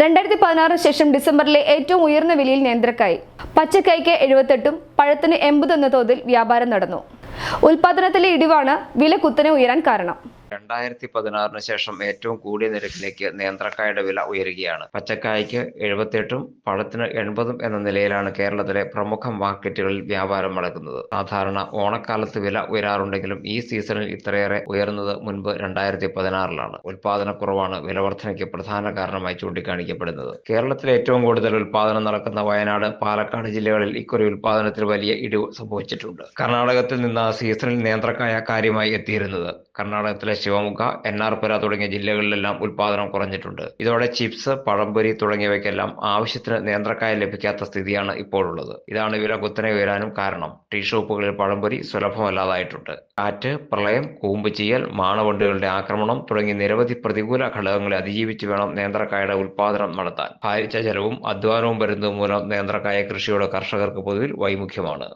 രണ്ടായിരത്തി പതിനാറിന് ശേഷം ഡിസംബറിലെ ഏറ്റവും ഉയർന്ന വിലയിൽ നിയന്ത്രക്കായി പച്ചക്കായ്ക്ക് എഴുപത്തെട്ടും പഴത്തിന് എൺപത് എന്ന തോതിൽ വ്യാപാരം നടന്നു. ഉൽപാദനത്തിലെ ഇടിവാണ് വില കുത്തനെ ഉയരാൻ കാരണം. രണ്ടായിരത്തി പതിനാറിന് ശേഷം ഏറ്റവും കൂടിയ നിരക്കിലേക്ക് നേന്ത്രക്കായുടെ വില ഉയരുകയാണ്. പച്ചക്കായ്ക്ക് എഴുപത്തെട്ടും പഴത്തിന് എൺപതും എന്ന നിലയിലാണ് കേരളത്തിലെ പ്രമുഖ മാർക്കറ്റുകളിൽ വ്യാപാരം നടക്കുന്നത്. സാധാരണ ഓണക്കാലത്ത് വില ഉയരാറുണ്ടെങ്കിലും ഈ സീസണിൽ ഇത്രയേറെ ഉയർന്നത് മുൻപ് രണ്ടായിരത്തി പതിനാറിലാണ് ഉൽപാദനക്കുറവാണ് വിലവർദ്ധനയ്ക്ക് പ്രധാന കാരണമായി ചൂണ്ടിക്കാണിക്കപ്പെടുന്നത്. കേരളത്തിലെ ഏറ്റവും കൂടുതൽ ഉൽപാദനം നടക്കുന്ന വയനാട് പാലക്കാട് ജില്ലകളിൽ ഇക്കുറി ഉൽപാദനത്തിൽ വലിയ ഇടിവ് സംഭവിച്ചിട്ടുണ്ട്. കർണാടകത്തിൽ നിന്ന് സീസണിൽ നിയന്ത്രക്കായ കാര്യമായി എത്തിയിരുന്നത്. കർണാടകത്തിലെ ശിവമുഖ എൻ ആർ പുര തുടങ്ങിയ ജില്ലകളിലെല്ലാം ഉൽപാദനം കുറഞ്ഞിട്ടുണ്ട്. ഇതോടെ ചിപ്സ് പഴംപൊരി തുടങ്ങിയവയ്ക്കെല്ലാം ആവശ്യത്തിന് നിയന്ത്രക്കായ ലഭിക്കാത്ത സ്ഥിതിയാണ് ഇപ്പോഴുള്ളത്. ഇതാണ് വില കുത്തനെ ഉയരാനും കാരണം. ടീ ഷോപ്പുകളിൽ പഴംപൊരി സുലഭമല്ലാതായിട്ടുണ്ട്. കാറ്റ് പ്രളയം കൂമ്പ് ചെയ്യൽ മാണവണ്ടുകളുടെ ആക്രമണം തുടങ്ങി നിരവധി പ്രതികൂല ഘടകങ്ങളെ അതിജീവിച്ച് വേണം നേന്ത്രക്കായുടെ ഉൽപാദനം നടത്താൻ. ഭാരിച്ച ചെലവും അധ്വാനവും വരുന്നത് മൂലം നേന്ത്രക്കായ കൃഷിയുടെ കർഷകർക്ക് പൊതുവിൽ വൈമുഖ്യമാണ്.